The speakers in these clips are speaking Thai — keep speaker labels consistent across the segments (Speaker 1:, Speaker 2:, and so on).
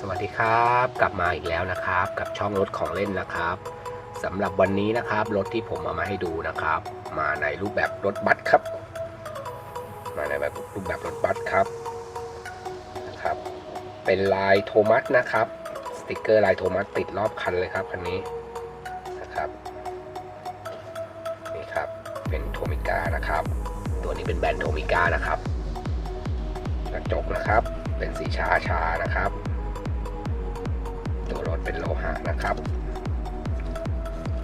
Speaker 1: สวัสดีครับกลับมาอีกแล้วนะครับ กับช่องรถของเล่นนะครับสำหรับวันนี้นะครับรถที่ผมเอามาให้ดูนะครับ มาในรูปแบบรถบัสครับ มาในแบบรูปแบบรถบัสครับนะครับ เป็นลายโทมัสนะครับสติกเกอร์ลายโทมัสติดรอบคันเลยครับคันนี้นะครับนี่ครับเป็นโทมิก้านะครับ ตัวนี้เป็นแบรนด์โทมิก้านะครับ กระจกนะครับเป็นสีชาชานะครับ เป็นโลหะนะครับ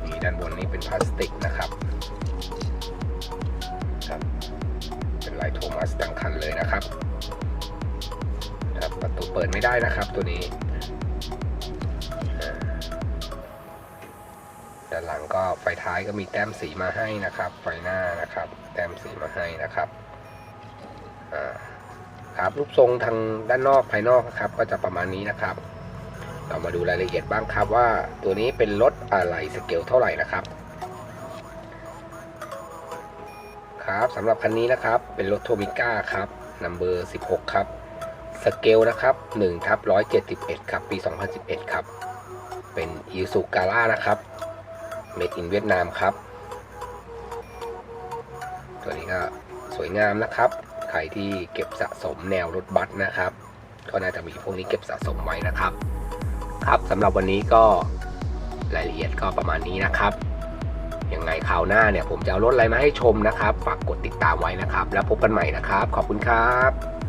Speaker 1: นี่ด้านบนนี้เป็นพลาสติกนะครับครับเป็นลายโทมัสทั้งคันเลยนะครับครับประตูเปิดไม่ได้นะครับตัวนี้ด้านหลังก็ไฟท้ายก็มีแต้มสีมาให้นะครับ ไฟหน้านะครับ แต้มสีมาให้นะครับครับรูปทรงทางด้านนอกภายนอกนะครับ ก็จะประมาณนี้นะครับ เรามาดูรายละเอียดบ้างครับว่าตัวนี้เป็นรถอะไรสเกลเท่าไหร่นะครับ ครับสำหรับคันนี้นะครับเป็นรถโทมิก้าครับนัมเบอร์ 16 ครับ สเกลนะครับ1ทับ171 ครับ ปี 2011 ครับ เป็นอีซูกา a ่านะครับเมดอินเวียดนามครับ ตัวนี้ก็สวยงามนะครับ ใครที่เก็บสะสมแนวรถบัสนะครับ ก็น่าจะมีพวกนี้เก็บสะสมไว้นะครับ ครับสำหรับวันนี้ก็รายละเอียดก็ประมาณนี้นะครับยังไงคราวหน้าเนี่ยผมจะเอารถอะไรมาให้ชมนะครับ ฝากกดติดตามไว้นะครับ แล้วพบกันใหม่นะครับ ขอบคุณครับ